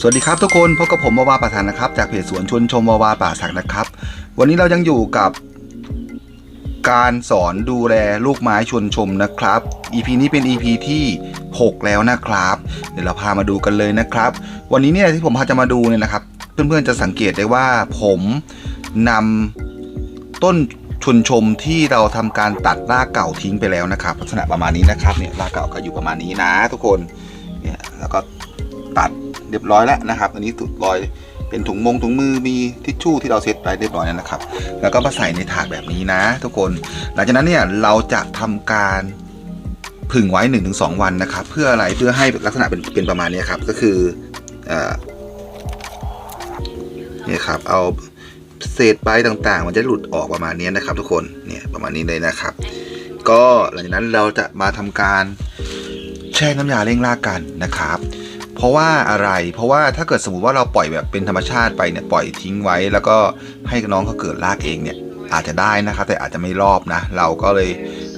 สวัสดีครับทุกคนพบกับผมวาวาป่าสักนะครับ จากเพจสวนชวนชมวาวาป่าสักนะครับ วันนี้เรายังอยู่กับการสอนดูแลลูกไม้ชวนชมนะครับ EP นี้เป็น EP ที่ 6 แล้วนะครับ เดี๋ยวเราพามาดูกันเลยนะครับ วันนี้เนี่ยที่ผมพาจะมาดูเนี่ยนะครับ เพื่อนๆจะสังเกตได้ว่าผมนำต้นชวนชมที่เราทำการตัดรากเก่าทิ้งไปแล้วนะครับลักษณะประมาณนี้นะครับเนี่ยรากเก่าก็อยู่ประมาณนี้นะ ทุกคนเนี่ยแล้วก็ตัด รียบร้อยแล้วนะครับ อันนี้ตุดรอยเป็นถุงมงถุงมือมีทิชชู่ที่เราเซ็ตไปเรียบร้อยแล้วนะครับ แล้วก็มาใส่ในถาดแบบนี้นะ ทุกคน หลังจากนั้นเนี่ยเราจะทำการผึ่งไว้ 1-2 วันนะครับ เพื่ออะไรเพื่อให้ลักษณะเป็นเป็นประมาณนี้ครับ ก็คือเนี่ยครับเอาเศษใบต่างๆ มันจะหลุดออกประมาณนี้นะครับ ทุกคนเนี่ยประมาณนี้เลยนะครับ ก็หลังจากนั้นเราจะมาทำการแช่น้ำยาเร่งรากกันนะครับ เพราะว่าอะไร เพราะว่าถ้าเกิดสมมติว่าเราปล่อยแบบเป็นธรรมชาติไปเนี่ยปล่อยทิ้งไว้ แล้วก็ให้น้องเขาเกิดรากเองเนี่ยอาจจะได้นะครับแต่อาจจะไม่รอบนะ เราก็เลย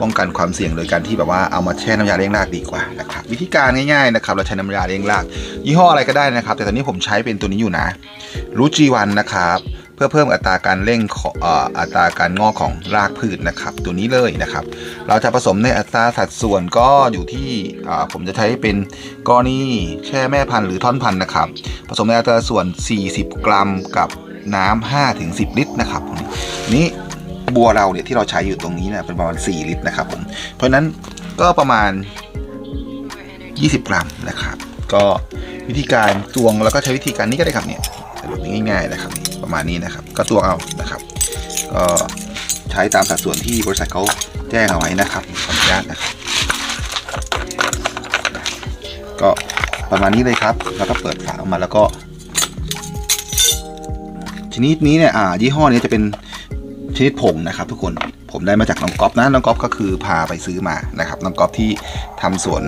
ป้องกันความเสี่ยงโดยการที่แบบว่าเอามาแช่น้ำยาเลี้ยงรากดีกว่านะครับวิธีการง่ายๆนะครับเราใช้น้ำยาเลี้ยงราก ยี่ห้ออะไรก็ได้นะครับ แต่ตอนนี้ผมใช้เป็นตัวนี้อยู่นะรูจีวันนะครับ พื่อเพิ่มอัตราการเร่งของอัตราการงอกของรากพืชนะครับ ตัวนี้เลยนะครับ เราจะผสมในอัตราสัดส่วนก็อยู่ที่ผมจะใช้เป็นกรณีแช่แม่พันธุ์หรือท่อนพันธุ์นะครับ ผสมในอัตราส่วน 40 กรัมกับน้ำ5ถึง10 ลิตรนะครับนี่บัวเราเนี่ยที่เราใช้อยู่ตรงนี้เนี่ยเป็นประมาณ 4 ลิตรนะครับผมเพราะนั้นก็ประมาณ 20 กรัมนะครับ ก็วิธีการตวงแล้วก็ใช้วิธีการนี้ก็ได้ครับเนี่ยแบบง่ายๆนะครับ ประมาณนี้นะครับ ก็ตวงเอานะครับ ก็ใช้ตามสัดส่วนที่บริษัทเขาแจ้งเอาไว้นะครับขออนุญาตนะครับก็ประมาณนี้เลยครับ แล้วก็เปิดฝาออกมาแล้วก็ ชนิดนี้เนี่ยอ่ายี่ห้อนี้จะเป็นชนิดผงนะครับ ทุกคนผมได้มาจากน้องก๊อฟนะน้องก๊อฟก็คือพาไปซื้อมานะครับน้องก๊อฟที่ทำสวน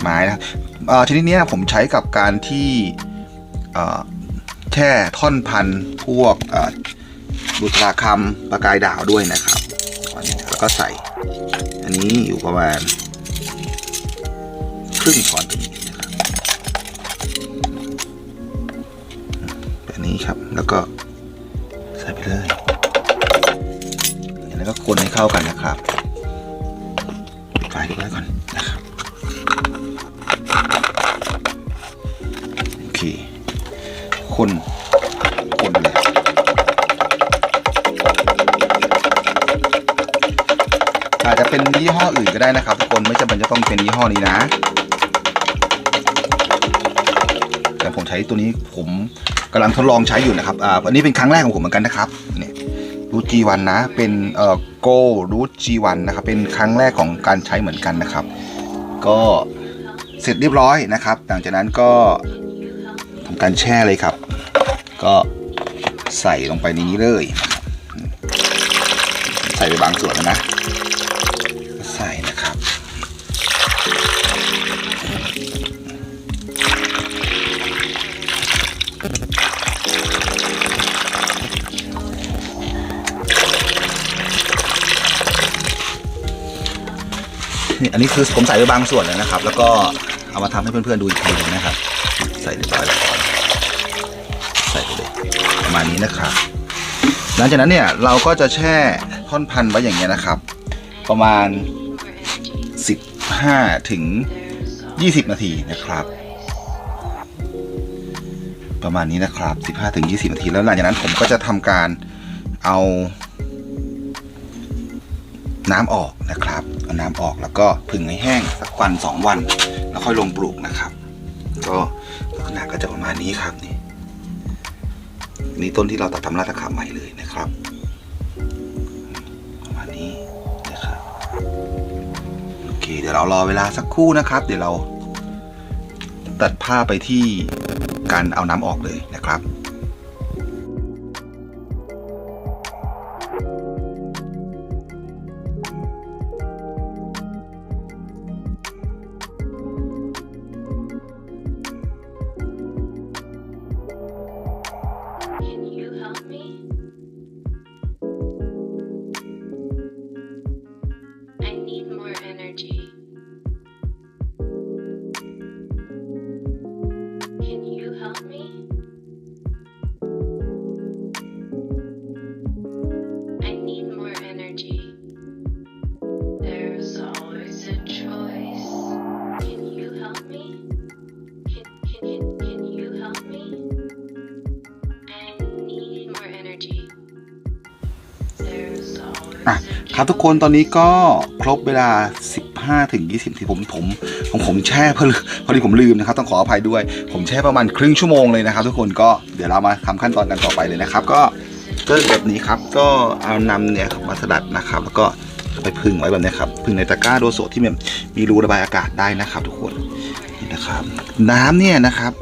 ไม้นะครับชนิดนี้ผมใช้กับการที่อ่า แช่ท่อนพันพวกบุตราคำประกายดาวด้วยนะครับแล้วก็ใส่ อันนี้อยู่ประมาณ ครึ่งช้อนตรงนี้นะครับแบบนี้ครับแล้วก็ใส่ไปเลยแล้วก็คนให้เข้ากันนะครับปิดไฟเรียบร้อยก่อนนะครับ คนคนเลยอาจจะเป็นยี่ห้ออื่นก็ได้นะครับทุกคนไม่จำเป็นจะต้องเป็นยี่ห้อนี้นะ แต่ผมใช้ตัวนี้ผมกำลังทดลองใช้อยู่นะครับอ่าอันนี้เป็นครั้งแรกของผมเหมือนกันนะครับเนี่ยรูจีวันนะ เป็นเอ่อโกรูจีวันนะครับเป็นครั้งแรกของการใช้เหมือนกันนะครับ ก็เสร็จเรียบร้อยนะครับ หลังจากนั้นก็ทำการแช่เลยครับ ก็ใส่ลงไปในนี้เลย ใส่ไปบางส่วนแล้วนะ ใส่นะครับ นี่อันนี้คือผมใส่ไปบางส่วนแล้วนะครับ แล้วก็เอามาทำให้เพื่อนๆดูอีกทีหนึงนะครับ ใส่เรียบร้อยแล้ว ประมาณนี้นะครับหลังจากนั้นเนี่ยเราก็จะแช่ท่อนพันธุ์ไว้อย่างเงี้ยนะครับ ประมาณ 15ถึง20 นาทีนะครับ ประมาณนี้นะครับ 15ถึง20 นาที แล้วหลังจากนั้นผมก็จะทำการเอาน้ำออกนะครับเอาน้ำออกแล้วก็ผึ่งให้แห้งสักวันสองวัน แล้วค่อยลงปลูกนะครับ ก็ลักษณะก็จะประมาณนี้ครับนี่ นี่ต้นที่เราตัดทำราตะขาบใหม่เลยนะครับประมาณนี้นะครับโอเค เดี๋ยวเรารอเวลาสักครู่นะครับ เดี๋ยวเราตัดผ้าไปที่การเอาน้ำออกเลยนะครับ ครับทุกคนตอนนี้ก็ครบเวลา 15ถึง20ที่ผมผมของผมแช่เพอพอดีผมลืมนะครับ ต้องขออภัยด้วย ผมแช่ประมาณครึ่งชั่วโมงเลยนะครับ ทุกคนก็เดี๋ยวเรามาทำขั้นตอนกันต่อไปเลยนะครับ ก็ก็แบบนี้ครับ ก็เอานำเนี่ยมาสลัดนะครับ แล้วก็ไปพึ่งไว้แบบนี้ครับพึ่งในตะกร้าโดโซที่มันมีรูระบายอากาศได้นะครับ ทุกคนนี่นะครับ น้ำเนี่ยนะครับ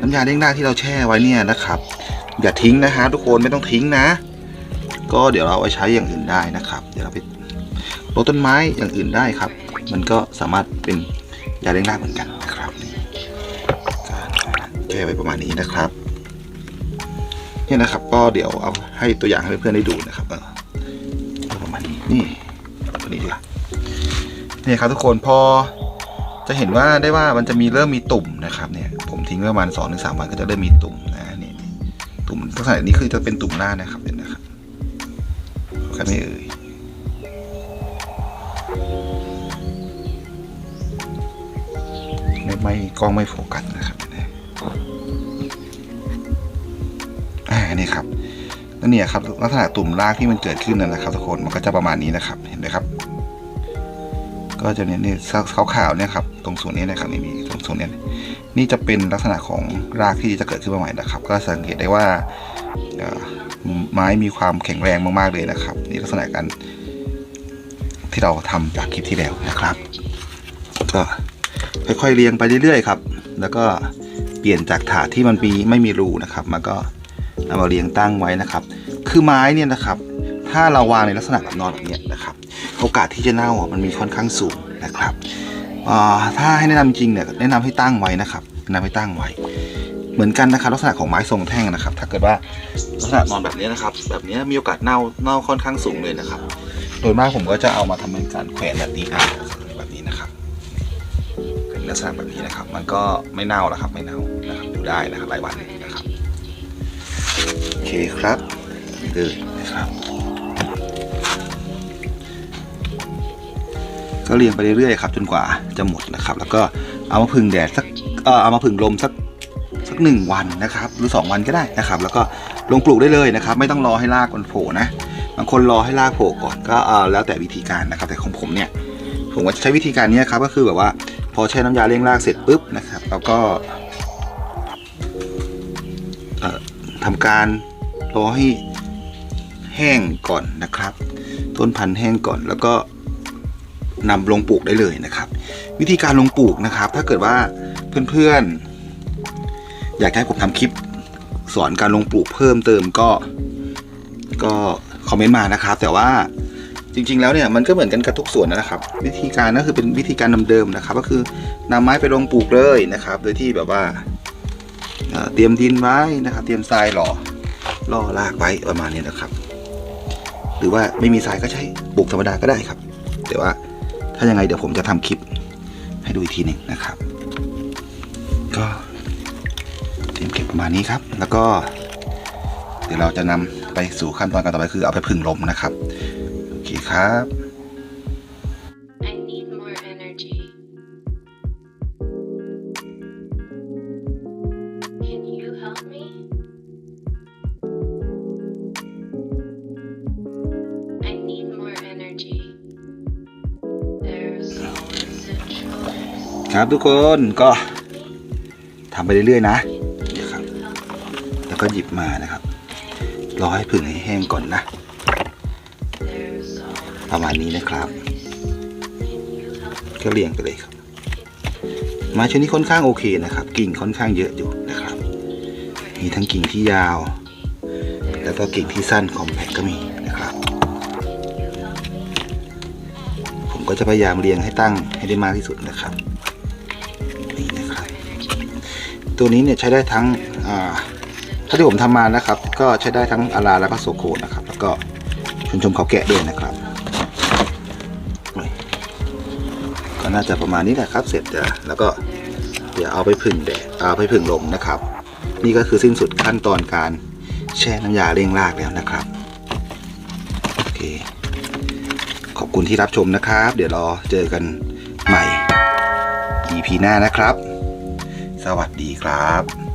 น้ำยาเด้งหน้ที่เราแช่ไว้เนี่ยนะครับ อย่าทิ้งนะฮะทุกคนไม่ต้องทิ้งนะ ก็เดี๋ยวเราเอาใช้อย่างอื่นได้นะครับ เดี๋ยวเราไปรดต้นไม้อย่างอื่นได้ครับ มันก็สามารถเป็นยาเลี้ยงรากเหมือนกันนะครับนี่การแก้ไว้ประมาณนี้นะครับเนี่ยนะครับ ก็เดี๋ยวเอาให้ตัวอย่างให้เพื่อนๆได้ดูนะครับเออประมาณนี้นี่ตัวนี้ดีกว่านี่ครับทุกคนพอจะเห็นว่าได้ว่ามันจะมีเริ่มมีตุ่มนะครับเนี่ยผมทิ้งไว้ประมาณสองถึงสามวันก็จะเริ่มมีตุ่มนะนี่ตุ่มลักษณะนี้คือจะเป็นตุ่มหน้านะครับ เห็นไม่เอ่ยไม่ไม่กล้องไม่โฟกัสนะครับอ่านี่ครับนั่นเนี่ยครับลักษณะตุ่มรากที่มันเกิดขึ้นนั่นนะครับทุกคนมันก็จะประมาณนี้นะครับ เห็นไหมครับ ก็จะเนี่ยนี่ขาวๆเนี่ยครับตรงส่วนนี้นะครับนี่มีตรงส่วนนี้นี่จะเป็นลักษณะของรากที่จะเกิดขึ้นมาใหม่นะครับ ก็สังเกตได้ว่า ไม้มีความแข็งแรงมากๆเลยนะครับ นี่ลักษณะการที่เราทำจากคลิปที่แล้วนะครับ ก็ค่อยๆเรียงไปเรื่อยๆครับ แล้วก็เปลี่ยนจากถาดที่มันมีไม่มีรูนะครับมันก็เอามาเรียงตั้งไว้นะครับ คือไม้เนี่ยนะครับ ถ้าเราวางในลักษณะแบบนอนแบบนี้นะครับ โอกาสที่จะเน่ามันมีค่อนข้างสูงนะครับถ้าให้แนะนำจริงเนี่ยแนะนำให้ตั้งไว้นะครับแนะนำให้ตั้งไว้ เหมือนกันนะครับลักษณะของไม้ทรงแท่งนะครับ ถ้าเกิดว่าลักษณะนอนแบบนี้นะครับ แบบนี้มีโอกาสเน่าเน่าค่อนข้างสูงเลยนะครับ โดยมากผมก็จะเอามาทำเป็นการแขวนแบบนี้นะแบบนี้นะครับเป็นลักษณะแบบนี้นะครับ มันก็ไม่เน่าแล้วครับ ไม่เน่านะครับอยู่ได้นะครับหลายวันนะครับโอเคครับนี่เลยนะครับก็เรียงไปเรื่อยๆครับจนกว่าจะหมดนะครับ แล้วก็เอามาพึ่งแดดสักเออเอามาพึ่งลมสัก กหนึ่งวันนะครับ หรือ 2 วันก็ได้นะครับ แล้วก็ลงปลูกได้เลยนะครับ ไม่ต้องรอให้รากมันโผล่นะบางคนรอให้รากโผล่ก่อนก็เออแล้วแต่วิธีการนะครับ แต่ของผมเนี่ยผมก็จะใช้วิธีการนี้ครับก็คือแบบว่าพอใช้น้ำยาเลี้ยงรากเสร็จปุ๊บนะครับแล้วก็เอ่อทำการรอให้แห้งก่อนนะครับ ต้นพันธุ์แห้งก่อนแล้วก็นำลงปลูกได้เลยนะครับ วิธีการลงปลูกนะครับ ถ้าเกิดว่าเพื่อนๆ อยากให้ผมทำคลิปสอนการลงปลูกเพิ่มเติมก็ ก็คอมเมนต์มานะครับ แต่ว่าจริง ๆ แล้วเนี่ยมันก็เหมือนกันกับทุกส่วนนะครับ วิธีการก็คือเป็นวิธีการเดิมๆนะครับ ก็คือนำไม้ไปลงปลูกเลยนะครับ โดยที่แบบว่าเตรียมดินไว้นะครับ เตรียมทรายหล่อล่อรากไว้ประมาณนี้นะครับ หรือว่าไม่มีทรายก็ใช้ปลูกธรรมดาก็ได้ครับ แต่ว่าถ้ายังไงเดี๋ยวผมจะทำคลิปให้ดูอีกทีหนึ่งนะครับ ก็ ประมาณนี้ครับ แล้วก็ เดี๋ยวเราจะนำไปสู่ขั้นตอนการต่อไปคือเอาไปพึ่งลมนะครับโอเคครับ I need more energy. Can you help me? I need more energy. There's always a choice. ครับทุกคนก็ทำไปเรื่อยๆนะ ก็หยิบมานะครับ รอให้ผึ่งให้แห้งก่อนนะ ประมาณนี้นะครับก็เรียงไปเลยครับ ไม้ชนิดค่อนข้างโอเคนะครับ กิ่งค่อนข้างเยอะอยู่นะครับ มีทั้งกิ่งที่ยาว แล้วก็กิ่งที่สั้นคอมแพคก็มีนะครับ ผมก็จะพยายามเรียงให้ตั้งให้ได้มากที่สุดนะครับนี่นะครับ ตัวนี้เนี่ยใช้ได้ทั้งอ่า ถ้าที่ผมทำมานะครับ ก็ใช้ได้ทั้งอาราแล้วก็โซโคนะครับ แล้วก็ชนชมเขาแกะด้วยนะครับ ก็น่าจะประมาณนี้แหละครับ เสร็จจะแล้วก็เดี๋ยวเอาไปผึ่งแดดเอาไปผึ่งลมนะครับ นี่ก็คือสิ้นสุดขั้นตอนการแช่น้ำยาเร่งรากแล้วนะครับโอเคขอบคุณที่รับชมนะครับ เดี๋ยวรอเจอกันใหม่ EP หน้านะครับ สวัสดีครับ